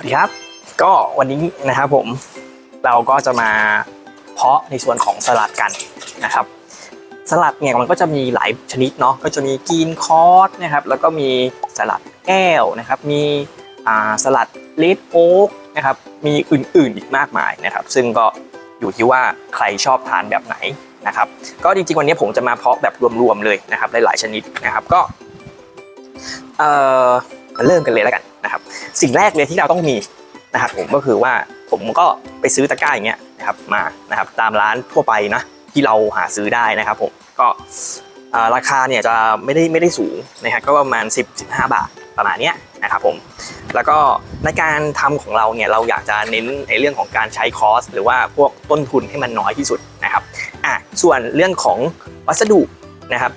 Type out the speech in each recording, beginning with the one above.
วัสดีครับ ก็วันนี้นะครับผมเราก็จะมาเพาะในส่วนของสลัดกันนะครับ สลัดเนี่ยมันก็จะมีหลายชนิดเนาะก็จะมีกรีนคอร์สนะครับ แล้วก็มีสลัดแก้วนะครับ มีสลัดเลดโอ๊กนะครับ มีอื่นๆอีกมากมายนะครับ ซึ่งก็อยู่ที่ว่าใครชอบทานแบบไหนนะครับ ก็จริงๆวันนี้ผมจะมาเพาะแบบรวมๆเลยนะครับหลายๆชนิดนะครับก็เออมาเริ่มกันเลยแล้วกัน สิ่งแรกเลยที่เราต้องมีนะครับผมก็คือว่าผมก็ไปซื้อตะกร้าอย่างเงี้ยนะครับมานะครับตามร้านทั่วไปนะที่เราหาซื้อได้นะครับผมก็ราคาเนี่ยจะไม่ได้ไม่ได้สูงนะครับก็ประมาณ 10 15 บาทประมาณเนี้ยนะครับผมแล้วก็ในการทำของเราเนี่ยเราอยากจะเน้นในเรื่องของการใช้คอสหรือว่าพวกต้นทุนให้มันน้อยที่สุดนะครับอะส่วนเรื่องของวัสดุนะครับ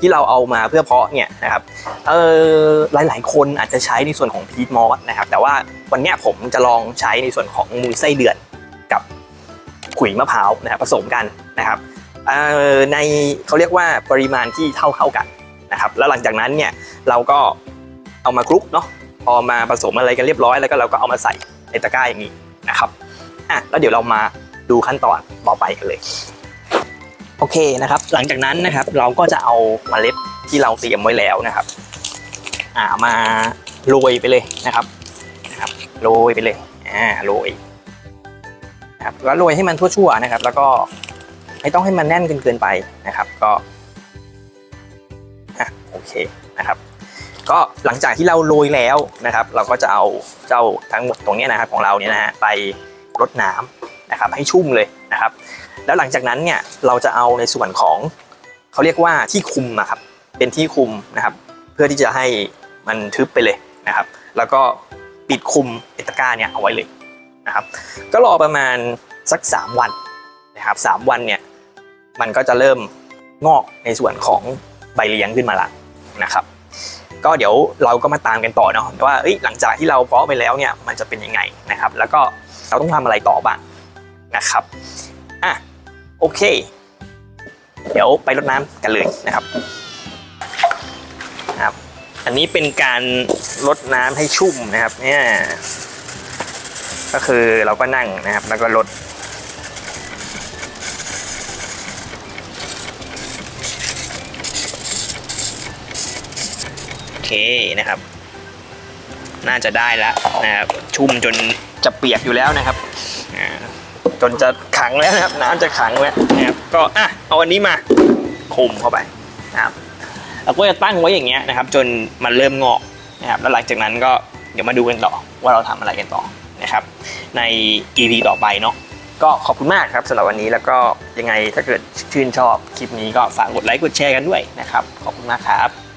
ที่เราเอามาเพื่อเพาะเนี่ยนะครับเออหลายๆ คนอาจจะใช้ในส่วนของพีทมอสนะครับ แต่ว่าวันนี้ผมจะลองใช้ในส่วนของมูลไส้เดือนกับขุยมะพร้าวนะครับผสมกันนะครับเอ่อในเขาเรียกว่าปริมาณที่เท่าเท่ากันนะครับแล้วหลังจากนั้นเนี่ยเราก็เอามาคลุกเนาะพอมาผสมอะไรกันเรียบร้อยแล้วก็เราก็เอามาใส่ในตะกร้าอย่างนี้นะครับอะแล้วเดี๋ยวเรามาดูขั้นตอนต่อไปกันเลย โอเคนะครับ หลังจากนั้นนะครับเราก็จะเอาเมล็ดที่เราเตรียมไว้แล้วนะครับอ่ามาโรยไปเลยนะครับนะครับโรยไปเลยอ่าโรยนะครับแล้วโรยให้มันทั่วๆนะครับ แล้วก็ไม่ต้องให้มันแน่นเกินไปนะครับ ก็อะโอเคนะครับ ก็หลังจากที่เราโรยแล้วนะครับ เราก็จะเอาเจ้าทั้งหมดตรงนี้นะครับของเราเนี่ยนะฮะไปรดน้ำนะครับ ให้ชุ่มเลย นะครับ แล้วหลังจากนั้นเนี่ยเราจะเอาในส่วนของเขาเรียกว่าที่คุมอะครับเป็นที่คุมนะครับ เพื่อที่จะให้มันทึบไปเลยนะครับ แล้วก็ปิดคุมเอตก้าเนี่ยเอาไว้เลยนะครับ ก็รอประมาณสัก 3 วันนะครับสามวันเนี่ยมันก็จะเริ่มงอกในส่วนของใบเลี้ยงขึ้นมาละนะครับ ก็เดี๋ยวเราก็มาตามกันต่อเนาะว่าหลังจากที่เราเพาะไปแล้วเนี่ยมันจะเป็นยังไงนะครับ แล้วก็เราต้องทำอะไรต่อบ้าง นะครับอะโอเค เดี๋ยวไปรดน้ำกันเลยนะครับครับ อันนี้เป็นการรดน้ำให้ชุ่มนะครับเนี่ยก็คือเราก็นั่งนะครับ แล้วก็รดโอเคนะครับ น่าจะได้แล้วนะครับชุ่มจนจะเปียกอยู่แล้วนะครับอ่ จนจะขังแล้วนะครับ น้ำจะขังแล้วนะครับก็อะเอาอันนี้มาคลุมเข้าไปนะครับเราก็จะตั้งไว้อย่างเงี้ยนะครับ จนมันเริ่มงอกนะครับแล้วหลังจากนั้นก็เดี๋ยวมาดูกันต่อว่าเราทำอะไรกันต่อนะครับ ใน EP ต่อไปเนาะก็ขอบคุณมากครับสำหรับวันนี้แล้วก็ยังไงถ้าเกิดชื่นชอบคลิปนี้ก็ฝากกดไลค์กดแชร์กันด้วยนะครับ ขอบคุณมากครับ